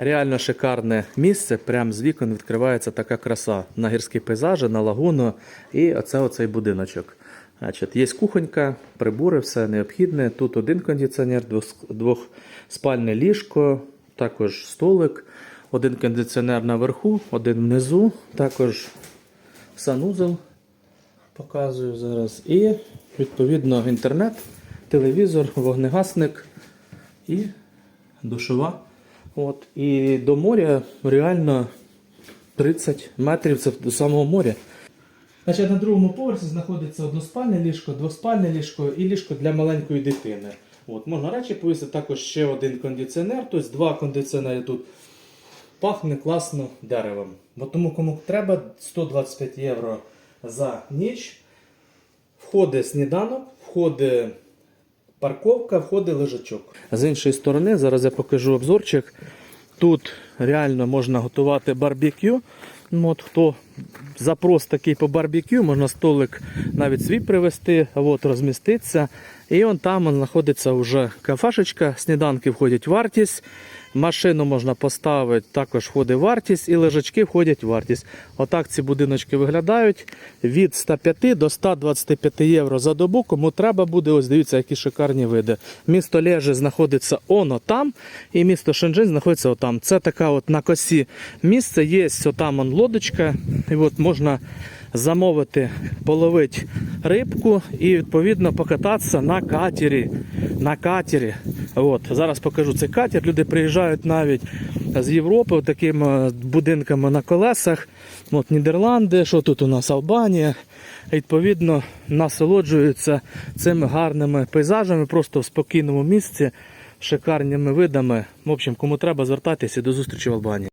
Реально шикарне місце. Прямо з вікон відкривається така краса на гірські пейзажі, на лагуну. І оце оцей будиночок. Значить, є кухонька, прибори, все необхідне. Тут один кондиціонер, двох- двохспальне ліжко, також столик, один кондиціонер наверху, один внизу, також санузел. Показую зараз. І відповідно інтернет, телевізор, вогнегасник і душова. От. І до моря реально 30 метрів це до самого моря. Значить, на другому поверсі знаходиться односпальне ліжко, двоспальне ліжко і ліжко для маленької дитини. От, можна речі повісити, також ще один кондиціонер, тобто два кондиціонери тут. Пахне класно деревом. Бо тому кому треба 125 євро за ніч. Входить сніданок, входить парковка, входить лежачок. З іншої сторони, зараз я покажу обзорчик. Тут реально можна готувати барбекю. Ну, От хто запрос такий по барбекю, можна столик навіть свій привезти, от розміститься. І он там знаходиться вже кафешечка, сніданки входять в вартість. Машину можна поставити, також входить вартість, і лежачки входять в вартість. Отак ці будиночки виглядають від 105 до 125 євро за добу. Кому треба буде, ось дивіться, які шикарні види. Місто Леже знаходиться оно там, і місто Шенжин знаходиться отам. Це така от на косі місце. Є отам лодочка, і от можна замовити, половити рибку і відповідно покататися на катері. На катері. От, зараз покажу цей катер. Люди приїжджають навіть з Європи такими будинками на колесах. От Нідерланди, що тут у нас Албанія. Відповідно, насолоджуються цими гарними пейзажами, просто в спокійному місці, шикарними видами. В общем, кому треба, звертайтеся до зустрічі в Албанії.